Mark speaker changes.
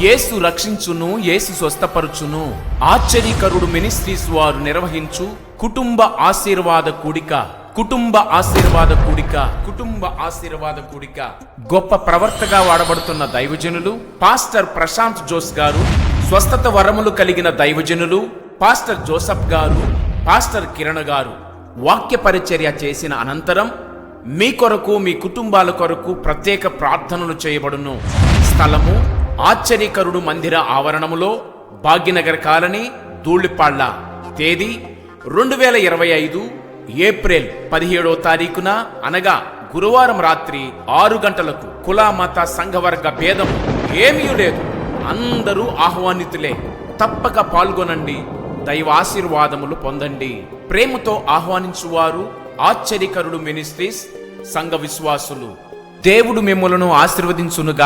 Speaker 1: యేసు రక్షించును యేసు స్వస్థపరుచును. ఆశ్చర్యకరుడు మినిస్ట్రీస్ వారు నిర్వహించు కుటుంబ ఆశీర్వాద కూడిక కుటుంబ ఆశీర్వాద కూడిక కుటుంబ ఆశీర్వాద కూడిక. గొప్ప ప్రవర్తగా వాడబడుతున్న దైవజనులు పాస్టర్ ప్రశాంత్ జోస్ గారు స్వస్థత వరములు కలిగిన దైవజనులు పాస్టర్ జోసఫ్ గారు పాస్టర్ కిరణ్ గారు. వాక్య పరిచర్య చేసిన అనంతరం మీ కొరకు మీ కుటుంబాల కొరకు ప్రత్యేక ప్రార్థనలు చేయబడును. స్థలము ఆశ్చర్యకరుడు మందిర ఆవరణములో భాగ్యనగర్ కాలనీ ధూళిపాళ్ళ తేదీ రెండు వేల ఇరవై ఐదు ఏప్రిల్ పదిహేడో తారీఖున అనగా గురువారం రాత్రి ఆరు గంటలకు కులామత సంఘవర్గ భేదం ఏమీ లేదు. అందరూ ఆహ్వానితులే. తప్పక పాల్గొనండి. దైవ ఆశీర్వాదములు పొందండి. ప్రేమతో ఆహ్వానించువారు ఆశ్చర్యకరుడు మినిస్ట్రీస్ సంఘ విశ్వాసులు. దేవుడు మిమ్మలను ఆశీర్వదించునుగా.